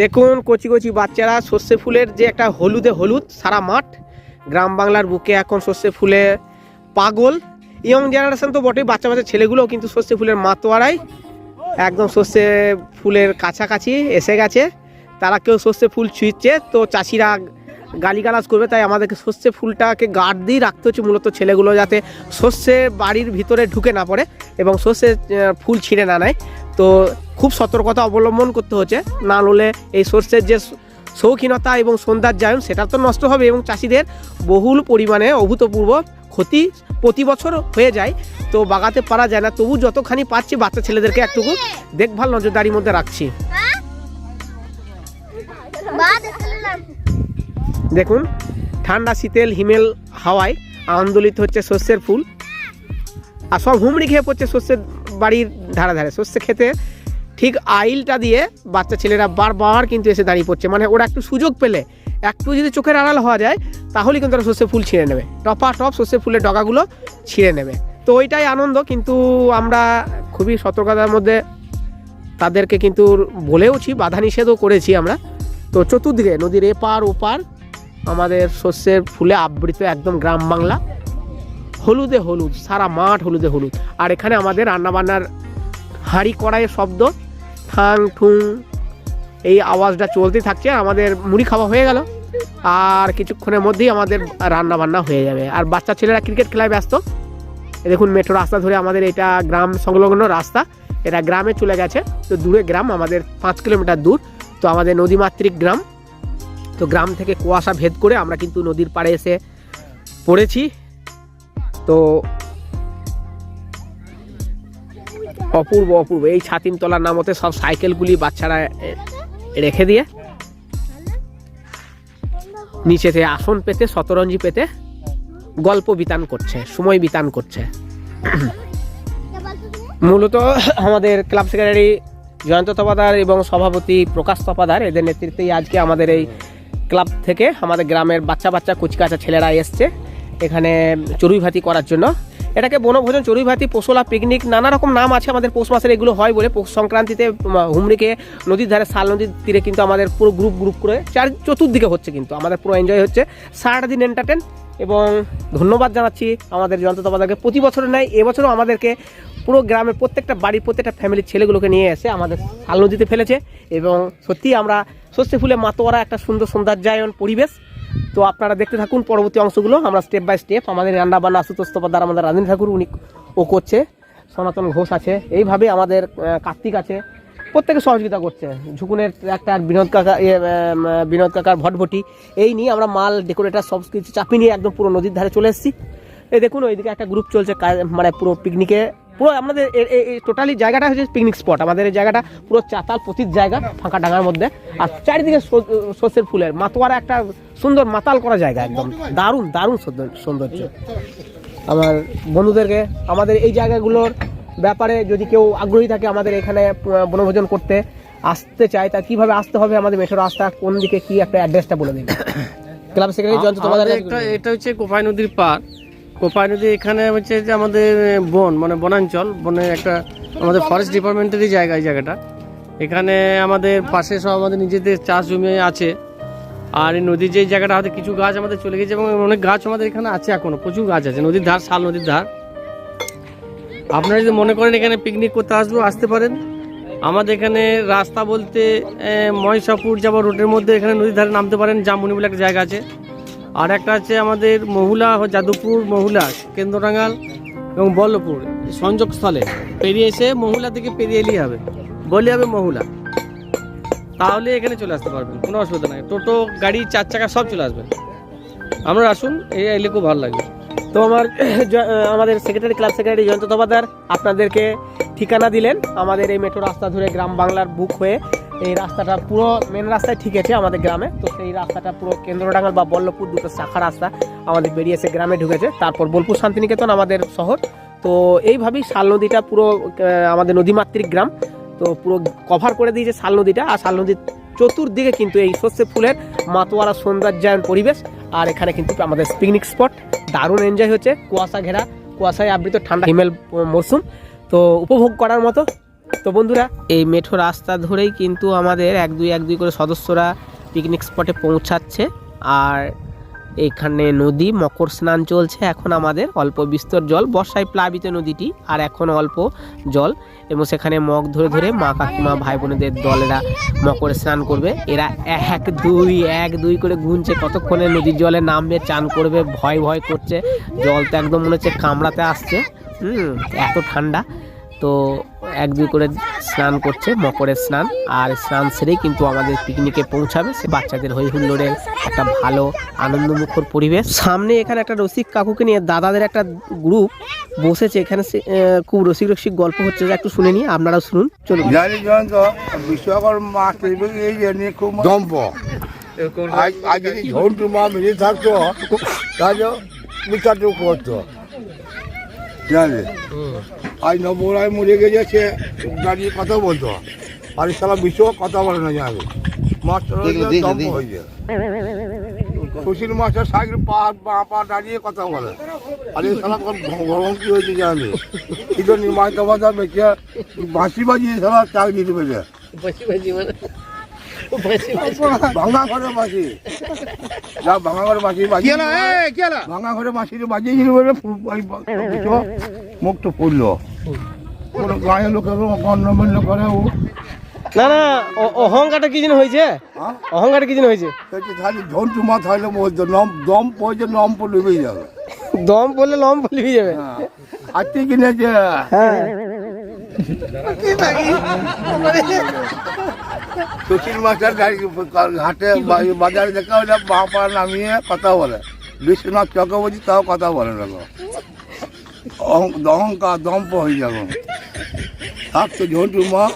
দেখুন কচি কচি বাচ্চারা সর্ষে ফুলের যে একটা হলুদে হলুদ সারা মাঠ। গ্রাম বাংলার বুকে এখন সর্ষে ফুলে পাগল। ইয়ং জেনারেশন তো বটেই, বাচ্চা বাচ্চা ছেলেগুলোও কিন্তু সর্ষে ফুলের মাতোয়ারাই। একদম সর্ষে ফুলের কাছাকাছি এসে গেছে। তারা কেউ সর্ষে ফুল ছুঁচ্ছে তো চাষিরা গালিগালাজ করবে, তাই আমাদেরকে সর্ষে ফুলটাকে গার্ড দিয়ে রাখতে হচ্ছে, মূলত ছেলেগুলো যাতে সর্ষে বাড়ির ভিতরে ঢুকে না পড়ে এবং সর্ষে ফুল ছিঁড়ে না নেয়। তো খুব সতর্কতা অবলম্বন করতে হচ্ছে। না হলে এই সর্ষের যে শৌখিনতা এবং সৌন্দর্যায়ন, সেটা তো নষ্ট হবে এবং চাষিদের বহুল পরিমাণে অভূতপূর্ব ক্ষতি প্রতি বছর হয়ে যায়। তো বাগাতে পারা যায় না। তবু যতখানি পাচ্ছি বাচ্চা ছেলেদেরকে একটুকু দেখভাল নজরদারির মধ্যে রাখছি। দেখুন, ঠান্ডা, শীতেল, হিমেল হাওয়ায় আন্দোলিত হচ্ছে শস্যের ফুল। আর সব হুমড়ি খেয়ে পড়ছে শস্যের বাড়ির ধারে ধারে। শস্য খেতে ঠিক আইলটা দিয়ে বাচ্চা ছেলেরা বারবার কিন্তু এসে দাঁড়িয়ে পড়ছে। মানে ওরা একটু সুযোগ পেলে, একটু যদি চোখের আড়াল হওয়া যায়, তাহলে কিন্তু ওরা সর্ষে ফুল ছিঁড়ে নেবে। টপা টপ শস্যে ফুলের ডগাগুলো ছিঁড়ে নেবে। তো ওইটাই আনন্দ, কিন্তু আমরা খুবই সতর্কতার মধ্যে তাদেরকে কিন্তু বলেওছি, বাধা নিষেধও করেছি আমরা। তো চতুর্দিকে, নদীর এপার ওপার আমাদের শস্যের ফুলে আবৃত একদম গ্রাম বাংলা। হলুদে হলুদ, সারা মাঠ হলুদে হলুদ। আর এখানে আমাদের রান্নাবান্নার হাঁড়ি কড়াইয়ের শব্দ, ঠাং, ঠুং, এই আওয়াজটা চলতেই থাকছে আমাদের মুড়ি খাওয়া হয়ে গেল। আর কিছুক্ষণের মধ্যেই আমাদের রান্না বান্না হয়ে যাবে। আর বাচ্চা ছেলেরা ক্রিকেট খেলায় ব্যস্ত। দেখুন মেট্রো রাস্তা ধরে আমাদের এটা গ্রাম সংলগ্ন রাস্তা। এটা গ্রামে চলে গেছে। তো দূরে গ্রাম, আমাদের পাঁচ কিলোমিটার দূর। তো আমাদের নদীমাতৃক গ্রাম। তো গ্রাম থেকে কুয়াশা ভেদ করে আমরা কিন্তু নদীর পাড়ে এসে পড়েছি। তো অপূর্ব অপূর্ব। এই ছাতিম তলার নামতে সব সাইকেলগুলি বাচ্চারা রেখে দিয়ে নিচেতে আসন পেতে, শতরঞ্জি পেতে গল্প বিতান করছে, সময় বিতান করছে। মূলত আমাদের ক্লাব সেক্রেটারি জয়ন্ত তপাদার এবং সভাপতি প্রকাশ তপাদার এদের নেতৃত্বেই আজকে আমাদের এই ক্লাব থেকে আমাদের গ্রামের বাচ্চা বাচ্চা কুচকাচা ছেলেরা এসছে। এখানে চড়ুই ভাতি করার জন্য। এটাকে বনভোজন চড়ুই ভাতি পোষলা পিকনিক নানা রকম নাম আছে আমাদের পৌষ মাসের, এগুলো হয় বলে পৌষ সংক্রান্তিতে হুমড়িকে নদীর ধারে, শাল নদীর তীরে কিন্তু আমাদের পুরো গ্রুপ গ্রুপ করে চার চতুর্দিকে হচ্ছে কিন্তু। আমাদের পুরো এনজয় হচ্ছে। সারাটা দিন এন্টারটেন এবং ধন্যবাদ জানাচ্ছি আমাদের জয়ন্ত তপাদারকে প্রতি বছর নেয় এবছরও আমাদেরকে পুরো গ্রামের প্রত্যেকটা বাড়ির প্রত্যেকটা ফ্যামিলির ছেলেগুলোকে নিয়ে এসে আমাদের শাল নদীতে ফেলেছে এবং সত্যি আমরা সর্ষে ফুলে মাতোয়ারা একটা সুন্দর সৌন্দর্যায়ন পরিবেশ। তো আপনারা দেখতে থাকুন পরবর্তী অংশগুলো। আমরা স্টেপ বাই স্টেপ আমাদের রান্না বান্না আশুতোষ তপাদার আমাদের রাজেন্দ্র ঠাকুর উনি ও করছে। সনাতন ঘোষ আছে। এইভাবে আমাদের কার্তিক আছে। প্রত্যেকে সহযোগিতা করছে। ঝুকুনের একটা বিনোদ কাকা ইয়ে, বিনোদ কাকার ভটভটি। এই নিয়ে আমরা মাল ডেকোরেটার সব কিছু চাপিয়ে নিয়ে একদম পুরো নদীর ধারে চলে এসেছি। এই দেখুন ওইদিকে একটা গ্রুপ চলছে মানে পুরো পিকনিকে পুরো আমাদের টোটালি জায়গাটা হচ্ছে পিকনিক স্পট আমাদের এই জায়গাটা পুরো চাতাল পতির জায়গা ফাঁকা ডাঙার মধ্যে। আর চারিদিকে সর্ষের ফুলের মাতোয়ারা একটা সুন্দর মাতাল করা জায়গা একদম। দারুণ দারুণ সৌন্দর্য- সৌন্দর্য। আমার বন্ধুদেরকে আমাদের এই জায়গাগুলোর ব্যাপারে যদি কেউ আগ্রহী থাকে আমাদের এখানে বনভোজন করতে আসতে চায় তা কীভাবে আসতে হবে আমাদের মেঠো রাস্তা কোন দিকে কি একটা অ্যাড্রেসটা বলে দিন? ক্লাব সেক্রেটারি জয়ন্ত তোমাদের এটা হচ্ছে কোপাই নদীর পার কোপাই নদী এখানে হচ্ছে যে আমাদের বন মানে বনাঞ্চল বনে একটা আমাদের ফরেস্ট ডিপার্টমেন্টেরই জায়গা এই জায়গাটা। এখানে আমাদের পাশে সব আমাদের নিজেদের চাষ জমি আছে। আর এই নদীর যে জায়গাটা, আমাদের কিছু গাছ আমাদের চলে গেছে এবং অনেক গাছ আমাদের এখানে আছে এখনও, প্রচুর গাছ আছে, নদীর ধার, শাল নদীর ধার। আপনারা যদি মনে করেন এখানে পিকনিক করতে আসব, আসতে পারেন। আমাদের এখানে রাস্তা বলতে মহিষাপুর যাবার রোডের মধ্যে এখানে নদীর ধারে নামতে পারেন, জামুনি বলে একটা জায়গা আছে। আর একটা আছে আমাদের মহুলা, যাদবপুর মহুলা কেন্দ্রটাঙ্গাল এবং বল্লভপুর এই সংযোগস্থলে। পেরিয়ে এসে মহুলা থেকে পেরিয়ে এলেই হবে। বলি হবে মহুলা। তাহলে এখানে চলে আসতে পারবেন, কোনো অসুবিধা নাই। টোটো, গাড়ি, চার চাকা সব চলে আসবে। আমরা আসুন এই এলে খুব ভালো লাগবে। তো আমার আমাদের secretary club secretary Jayanta Tapadar আপনাদেরকে ঠিকানা দিলেন। আমাদের এই মেট্রো রাস্তা ধরে গ্রাম বাংলার বুক হয়ে এই রাস্তাটা পুরো মেন রাস্তায় ঠিক আছে আমাদের গ্রামে। তো সেই রাস্তাটা পুরো কেন্দ্রডাঙ্গাল বা বল্লভপুর দুটো শাখা রাস্তা আমাদের বেরিয়েছে গ্রামে ঢুকেছে। তারপর বোলপুর শান্তিনিকেতন আমাদের শহর। তো এইভাবেই শাল নদীটা পুরো আমাদের নদীমাতৃক গ্রাম। তো পুরো কভার করে দিয়েছে শাল নদীটা। আর শাল নদীর চতুর্দিকে কিন্তু এই সর্ষে ফুলের মাতোয়ারা সৌন্দর্যায়ন পরিবেশ। আর এখানে কিন্তু আমাদের পিকনিক স্পট দারুণ এনজয় হচ্ছে। কুয়াশা ঘেরা, কুয়াশায় আবৃত ঠান্ডা হিমেল মরশুম তো উপভোগ করার মতো তো বন্ধুরা, এই মেঠো রাস্তা ধরেই কিন্তু আমাদের এক দুই এক দুই করে সদস্যরা পিকনিক স্পটে পৌঁছাচ্ছে। আর এখানে নদী, মকর স্নান চলছে। এখন আমাদের অল্প বিস্তর জল, বর্ষায় প্লাবিত নদীটি, আর এখন অল্প জল। এবং সেখানে মগ ধরে ধরে মা কাকিমা, ভাই বোনেদের দলেরা মকর স্নান করবে। এরা এক দুই এক দুই করে গুনছে। কতক্ষণে নদীর জলে নামবে, চান করবে, ভয় ভয় করছে। জল তো একদম মনে হচ্ছে কামড়াতে আসছে। হুম, এত ঠান্ডা। তো এক দুই করে স্নান করছে মকরের স্নান। আর স্নান সেরেই কিন্তু আমাদের পিকনিকে পৌঁছাবে। সে বাচ্চাদের হই হুল্লোড়ের একটা ভালো আনন্দমুখর পরিবেশ। সামনে এখানে একটা রসিক কাকুকে নিয়ে দাদাদের একটা গ্রুপ বসেছে। এখানে সে, খুব রসিক রসিক গল্প হচ্ছে। যা একটু শুনে নিই আপনারাও শুনুন। চলুন। বিশ্বকর্মা আজ যদি ঝন্টু মা বেরিয়ে থাকতো তাহলে করতো জানলে। আজ নবরায় মরে গেছে দাঁড়িয়ে কথা বলতো। আর সারা বিশ্ব কথা বলে না জানবে মাস্টার সুশীল মাস্টার সাইকেল পা পা পা দাঁড়িয়ে কথা বলে। আর এই সারা গরম কি হয়েছে জানলে? মাইকা বাজা বেঁচে বাঁশি বাজিয়ে সারা চাকরি দিতে পেরেছে ভাঙা ঘরে বাঁশি যা ভাঙা ঘরে বাঁশি বাজিয়ে ভাঙা ঘরে বাঁশি বাজিয়েছিল বলে ফু- ওই মুখটা পড়ল কোনো গায়ের লোকের গণ্যমান্য করে ও। না না অহংকারটা কি যেন হয়েছে? হ্যাঁ? অহংকার কি যেন হয়েছে? তাহলে ঝন্টু মাথা হইলে বলতো নম দম পড়ছে নম পড়ে যাবে। দম পড়লে লম পড়ে যাবে। হ্যাঁ। আর তুই কিনেছে। হ্যাঁ। সুশীল মাস্টার ঘাটে বাজারে দেখা ওটা বাপা নামিয়ে কথা বলে। বিশ্বনাথ চক্রবর্তী তাও কথা বলে না অহং- অহংকার দম্প হয়ে যাবে। থাকতো ঝন্টু মা।